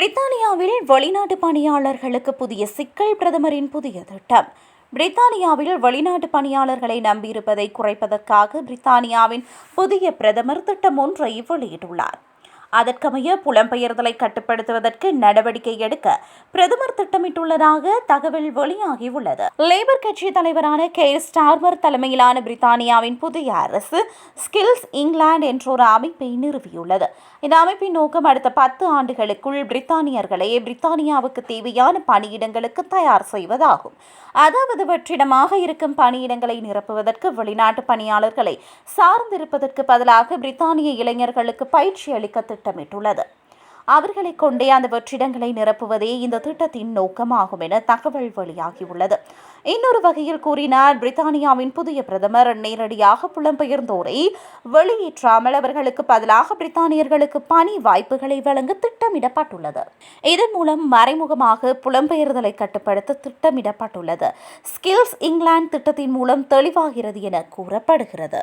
பிரித்தானியாவில் வெளிநாட்டு பணியாளர்களுக்கு புதிய சிக்கல் பிரதமரின் புதிய திட்டம். பிரித்தானியாவில் வெளிநாட்டு பணியாளர்களை நம்பியிருப்பதை குறைப்பதற்காக பிரித்தானியாவின் புதிய பிரதமர் திட்டம் ஒன்றை வெளியிட்டுள்ளார். அதற்கமைய புலம்பெயர்தலை கட்டுப்படுத்துவதற்கு நடவடிக்கை எடுக்க பிரதமர் திட்டமிட்டுள்ளதாக தகவல் வெளியாகியுள்ளது. லேபர் கட்சி தலைவரான கே. ஸ்டார்மர் தலைமையிலான பிரித்தானியாவின் புதிய அரசு ஸ்கில்ஸ் இங்கிலாந்து என்ற ஒரு அமைப்பை நிறுவியுள்ளது. இந்த அமைப்பின் நோக்கம் அடுத்த பத்து ஆண்டுகளுக்குள் பிரித்தானியர்களை பிரித்தானியாவுக்கு தேவையான பணியிடங்களுக்கு தயார் செய்வதாகும். அதாவது வெற்றிடமாக இருக்கும் பணியிடங்களை நிரப்புவதற்கு வெளிநாட்டு பணியாளர்களை சார்ந்திருப்பதற்கு பதிலாக பிரித்தானிய இளைஞர்களுக்கு பயிற்சி அளிக்க திட்டமிட்டுள்ளது. அவர்களை கொண்டே அந்த வெற்றிடங்களை நிரப்புவதே இந்த திட்டத்தின் நோக்கமாகும் என தகவல் வெளியாகியுள்ளது. இன்னொரு வகையில் கூறினார் பிரித்தானியாவின் புதிய பிரதமர் நேரடியாக புலம்பெயர்ந்தோரை வெளியேற்றாமல் அவர்களுக்கு பதிலாக பிரித்தானியர்களுக்கு பணி வாய்ப்புகளை வழங்க திட்டமிடப்பட்டுள்ளது. இதன் மூலம் மறைமுகமாக புலம்பெயர்தலை கட்டுப்படுத்த திட்டமிடப்பட்டுள்ளது. ஸ்கில்ஸ் இங்கிலாந்து திட்டத்தின் மூலம் தெளிவாகிறது என கூறப்படுகிறது.